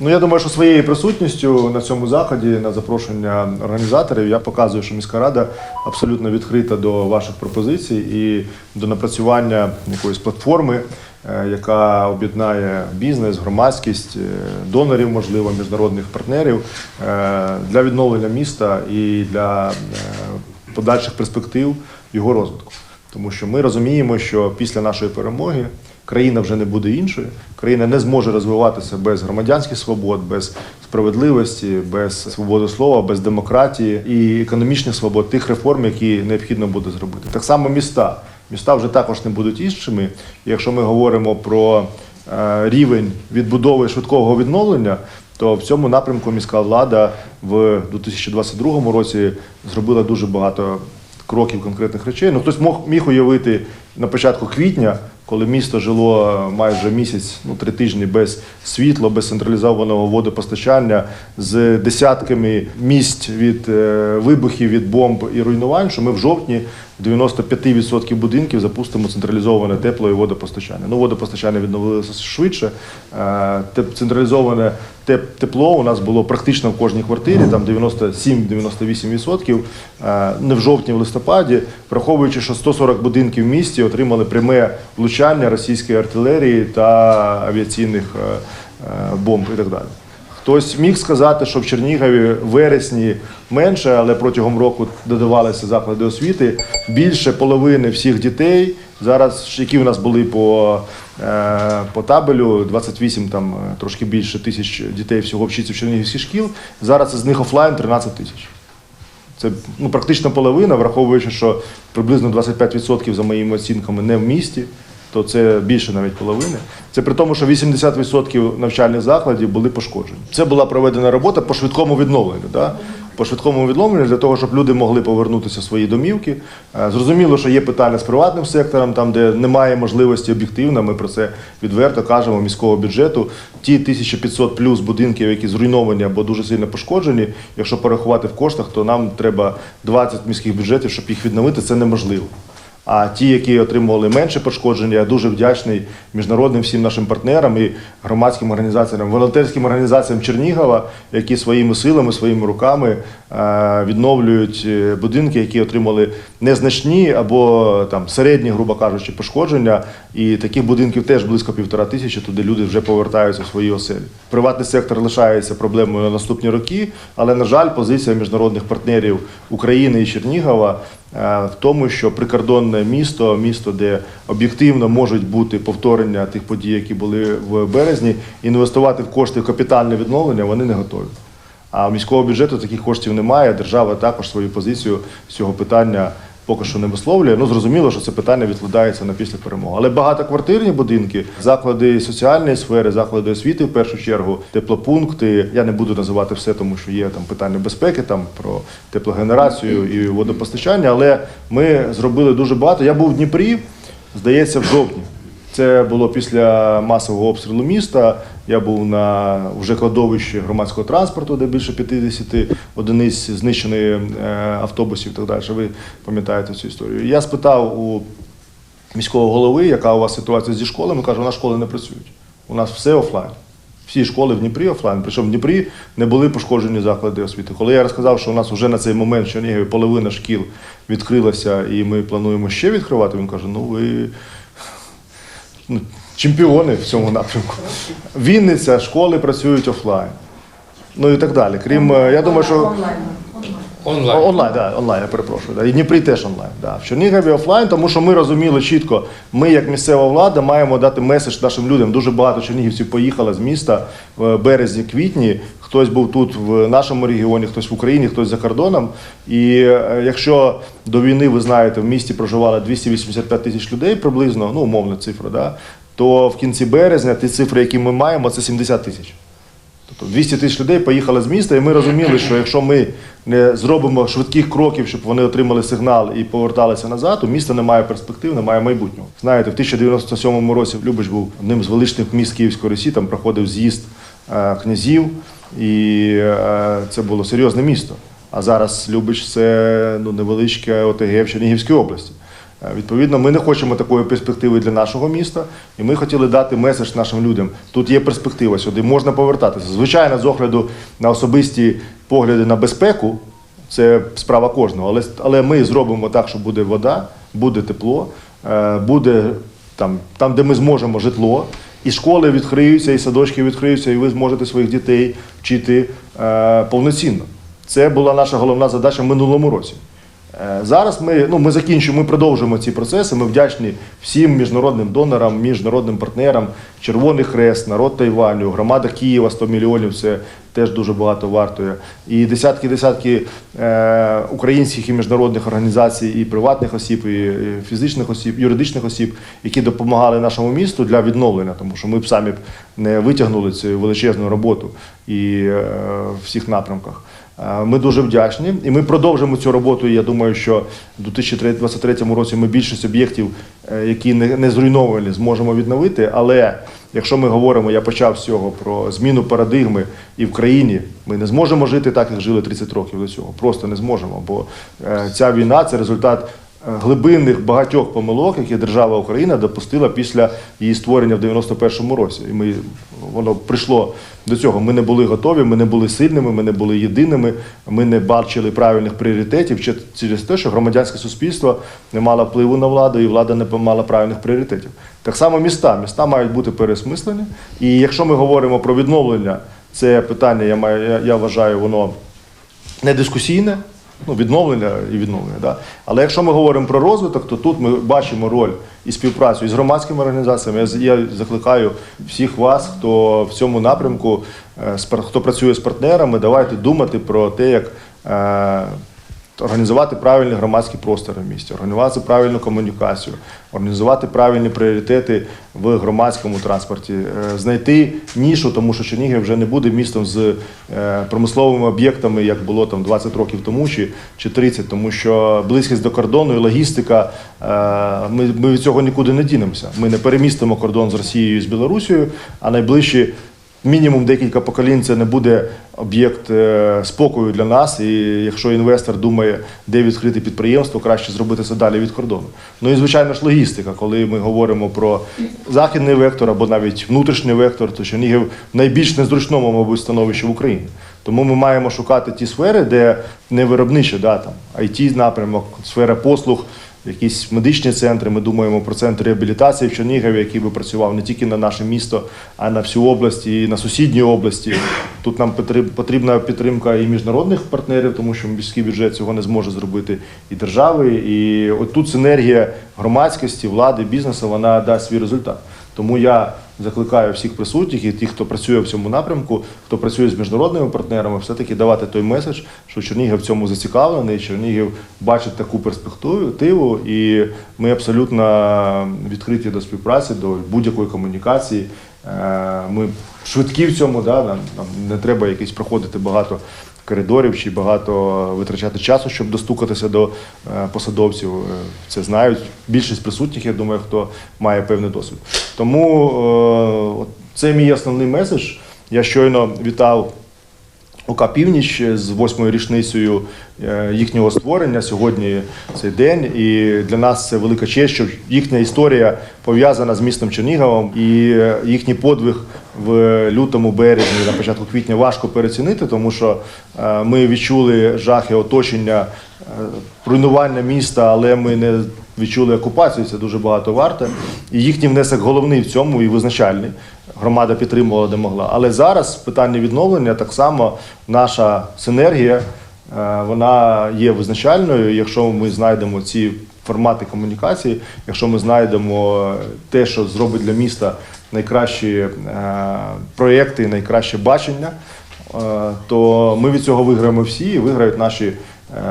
Ну я думаю, що своєю присутністю на цьому заході, на запрошення організаторів, я показую, що міська рада абсолютно відкрита до ваших пропозицій і до напрацювання якоїсь платформи, е, яка об'єднає бізнес, громадськість, е, донорів, можливо, міжнародних партнерів е, для відновлення міста і для подальших перспектив його розвитку. Тому що ми розуміємо, що після нашої перемоги країна вже не буде іншою, країна не зможе розвиватися без громадянських свобод, без справедливості, без свободи слова, без демократії і економічних свобод, тих реформ, які необхідно буде зробити. Так само міста. Міста вже також не будуть іншими. Якщо ми говоримо про е, рівень відбудови швидкого відновлення, то в цьому напрямку міська влада в 2022 році зробила дуже багато кроків конкретних речей. Ну хтось міг уявити на початку квітня, коли місто жило е, майже місяць, ну три тижні без світла, без централізованого водопостачання, з десятками місць від е, вибухів, від бомб і руйнувань, що ми в жовтні 95% будинків запустимо централізоване тепло і водопостачання. Ну, водопостачання відновилося швидше. Е, Централізоване тепло у нас було практично в кожній квартирі, там 97-98%. Е, Не в жовтні, в листопаді, враховуючи, що 140 будинків в місті отримали пряме влучання російської артилерії та авіаційних е, е, бомб і так далі. Хтось міг сказати, що в Чернігові вересні менше, але протягом року додавалися заклади освіти. Більше половини всіх дітей зараз, які в нас були по, е, по табелю, 28 там трошки більше тисяч дітей всього вчиться в чернігівських шкіл. Зараз із них офлайн 13 тисяч. Це ну, практично половина, враховуючи, що приблизно 25% за моїми оцінками не в місті, то це більше навіть половини. Це при тому, що 80% навчальних закладів були пошкоджені. Це була проведена робота по швидкому відновленню. Да? По швидкому відновленню для того, щоб люди могли повернутися в свої домівки. Е, Зрозуміло, що є питання з приватним сектором, там, де немає можливості об'єктивно, ми про це відверто кажемо міського бюджету. Ті 1500 плюс будинків, які зруйновані або дуже сильно пошкоджені, якщо порахувати в коштах, то нам треба 20 міських бюджетів, щоб їх відновити, це неможливо. А ті, які отримували менше пошкодження, я дуже вдячний міжнародним всім нашим партнерам і громадським організаціям, волонтерським організаціям Чернігова, які своїми силами, своїми руками е, відновлюють е, будинки, які отримали незначні або там середні, грубо кажучи, пошкодження. І таких будинків теж близько півтора тисячі, туди люди вже повертаються в свої оселі. Приватний сектор лишається проблемою на наступні роки, але на жаль, позиція міжнародних партнерів України і Чернігова в тому, що прикордонне місто, місто, де об'єктивно можуть бути повторення тих подій, які були в березні, інвестувати в кошти в капітальне відновлення, вони не готові. А у міського бюджету таких коштів немає. Держава також свою позицію з цього питання поки що не висловлює. Ну зрозуміло, що це питання відкладається на після перемоги. Але багатоквартирні будинки, заклади соціальної сфери, заклади освіти в першу чергу, теплопункти. Я не буду називати все, тому що є там питання безпеки, там про теплогенерацію і водопостачання. Але ми зробили дуже багато. Я був в Дніпрі, здається, в жовтні. Це було після масового обстрілу міста. Я був на вже кладовищі громадського транспорту, де більше 50 одиниць знищеної е, автобусів і так далі. Ви пам'ятаєте цю історію. Я спитав у міського голови, яка у вас ситуація зі школами. Каже, у нас школи не працюють. У нас все офлайн. Всі школи в Дніпрі офлайн. Причому в Дніпрі не були пошкоджені заклади освіти. Коли я розказав, що у нас вже на цей момент в Чернігові половина шкіл відкрилася і ми плануємо ще відкривати, він каже: ну ви ну, чемпіони в цьому напрямку. Вінниця, школи працюють офлайн. Ну і так далі. Крім, е, я думаю, що онлайн. Онлайн. Да, онлайн, я перепрошую. Да. І Дніпрі теж онлайн. Да. В Чернігові офлайн, тому що ми розуміли чітко, ми, як місцева влада, маємо дати меседж нашим людям. Дуже багато чернігівців поїхало з міста в березні, квітні. Хтось був тут в нашому регіоні, хтось в Україні, хтось за кордоном. І е, якщо до війни, ви знаєте, в місті проживало 285 тисяч людей приблизно, ну умовна цифра, да, то в кінці березня ті цифри, які ми маємо, це 70 тисяч. Тобто 200 тисяч людей поїхали з міста, і ми розуміли, що якщо ми не зробимо швидких кроків, щоб вони отримали сигнал і поверталися назад, то місто не має перспектив, не має майбутнього. Знаєте, в 1097 році Любич був одним з величних міст Київської Русі, там проходив з'їзд е, князів, і е, це було серйозне місто. А зараз Любич це ну, невеличке ОТГ в Чернігівській області. Е, Відповідно, ми не хочемо такої перспективи для нашого міста, і ми хотіли дати меседж нашим людям. Тут є перспектива сюди, можна повертатися. Звичайно, з огляду на особисті погляди на безпеку, це справа кожного. Але, але ми зробимо так, що буде вода, буде тепло, е, буде там, там, де ми зможемо житло, і школи відкриються, і садочки відкриються, і ви зможете своїх дітей вчити е, повноцінно. Це була наша головна задача в минулому році. Е, Зараз ми, ну, ми закінчуємо, ми продовжуємо ці процеси. Ми вдячні всім міжнародним донорам, міжнародним партнерам, Червоний Хрест, народ Тайваню, громада Києва 100 мільйонів. Це теж дуже багато вартує. І десятки десятки е, українських і міжнародних організацій, і приватних осіб, і, фізичних осіб, юридичних осіб, які допомагали нашому місту для відновлення, тому що ми б самі б не витягнули цю величезну роботу і е, в всіх напрямках. Е, Ми дуже вдячні, і ми продовжимо цю роботу. Я думаю, що в 2023 році ми більшість об'єктів, е, які не зруйновані, зможемо відновити. Але якщо ми говоримо, я почав з цього про зміну парадигми і в країні, ми не зможемо жити так, як жили 30 років до цього. Просто не зможемо. Бо е, ця війна це результат глибинних багатьох помилок, які держава Україна допустила після її створення в 91-му році. І ми воно прийшло до цього. Ми не були готові, ми не були сильними, ми не були єдиними, ми не бачили правильних пріоритетів через те, що громадянське суспільство не мало впливу на владу, і влада не мала правильних пріоритетів. Так само міста. Міста мають бути переосмислені. І якщо ми говоримо про відновлення, це питання, я маю, я, я вважаю, воно не дискусійне, ну, відновлення і відновлення. Да? Але якщо ми говоримо про розвиток, то тут ми бачимо роль і співпрацю із громадськими організаціями. Я, я закликаю всіх вас, хто в цьому напрямку, е, хто працює з партнерами, давайте думати про те, як. Організувати правильні громадські простори в місті, організувати правильну комунікацію, організувати правильні пріоритети в громадському транспорті, е, знайти нішу, тому що Чернігів вже не буде містом з е, промисловими об'єктами, як було там 20 років тому чи, чи 30, тому що близькість до кордону і логістика, е, ми, ми від цього нікуди не дінемося. Ми не перемістимо кордон з Росією і з Білорусією, а найближчі мінімум декілька поколінь це не буде об'єкт е, спокою для нас. І якщо інвестор думає, де відкрити підприємство, краще зробити це далі від кордону. Ну і звичайно ж логістика, коли ми говоримо про західний вектор або навіть внутрішній вектор, то Чернігів в найбільш незручному, мабуть, становищі в Україні. Тому ми маємо шукати ті сфери, де не виробниче, да, там, IT напрямок, сфера послуг, якісь медичні центри. Ми думаємо про центр реабілітації в Чернігові, який би працював не тільки на наше місто, а на всю область і на сусідні області. Тут нам потрібна підтримка і міжнародних партнерів, тому що міський бюджет цього не зможе зробити і держави. І от тут синергія громадськості, влади, бізнесу вона дасть свій результат. Тому я закликаю всіх присутніх і тих, хто працює в цьому напрямку, хто працює з міжнародними партнерами, все-таки давати той меседж, що Чернігів в цьому зацікавлений, Чернігів бачить таку перспективу, і ми абсолютно відкриті до співпраці, до будь-якої комунікації. Е, Ми швидкі в цьому, да, нам, нам не треба якісь проходити багато коридорів чи багато витрачати часу, щоб достукатися до е, посадовців. Е, Це знають більшість присутніх, я думаю, хто має певний досвід. Тому е, це мій основний меседж. Я щойно вітав ОК Північ з восьмою річницею е, їхнього створення. Сьогодні цей день, і для нас це велика честь, що їхня історія пов'язана з містом Черніговом, і е, їхній подвиг в лютому, березні, на початку квітня важко перецінити, тому що е, ми відчули жахи оточення, руйнування міста, але ми не відчули окупацію. Це дуже багато варте. І їхній внесок головний в цьому і визначальний. Громада підтримувала де могла. Але зараз питання відновлення так само наша синергія. е, Вона є визначальною. Якщо ми знайдемо ці формати комунікації, якщо ми знайдемо те, що зробить для міста найкращі е, проєкти, найкраще бачення, е, то ми від цього виграємо всі і виграють наші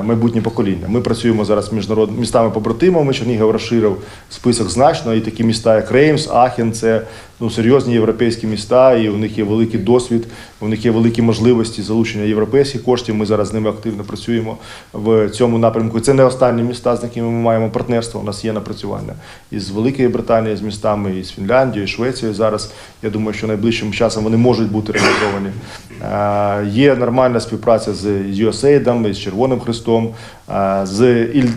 майбутні покоління. Ми працюємо зараз з міжнарод... містами побратимами. Чернігів розширив список значно, і такі міста, як Реймс, Ахен, це ну, серйозні європейські міста, і у них є великий досвід, у них є великі можливості залучення європейських коштів. Ми зараз з ними активно працюємо в цьому напрямку. Це не останні міста, з якими ми маємо партнерство. У нас є напрацювання із Великої Британії, з містами, із Фінляндією, Швецією. Зараз я думаю, що найближчим часом вони можуть бути реалізовані. Є нормальна співпраця з USAID, з Червоним Хрестом, е, з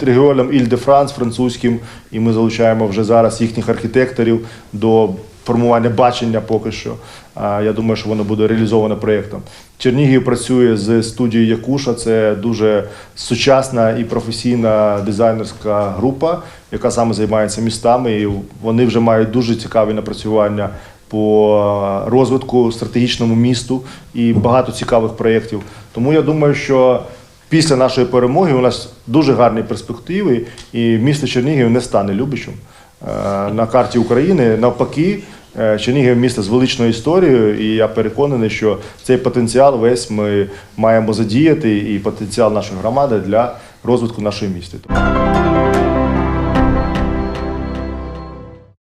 регіоном Іль-де-Франс французьким, і ми залучаємо вже зараз їхніх архітекторів до формування бачення поки що. Я думаю, що воно буде реалізовано проєктом. Чернігів працює з студією Якуша. Це дуже сучасна і професійна дизайнерська група, яка саме займається містами. І вони вже мають дуже цікаві напрацювання по розвитку стратегічному місту і багато цікавих проєктів. Тому я думаю, що після нашої перемоги у нас дуже гарні перспективи, і місто Чернігів не стане Любичем е, на карті України. Навпаки, Чернігів місто з величною історією, і я переконаний, що цей потенціал весь ми маємо задіяти, і потенціал нашої громади для розвитку нашої міста.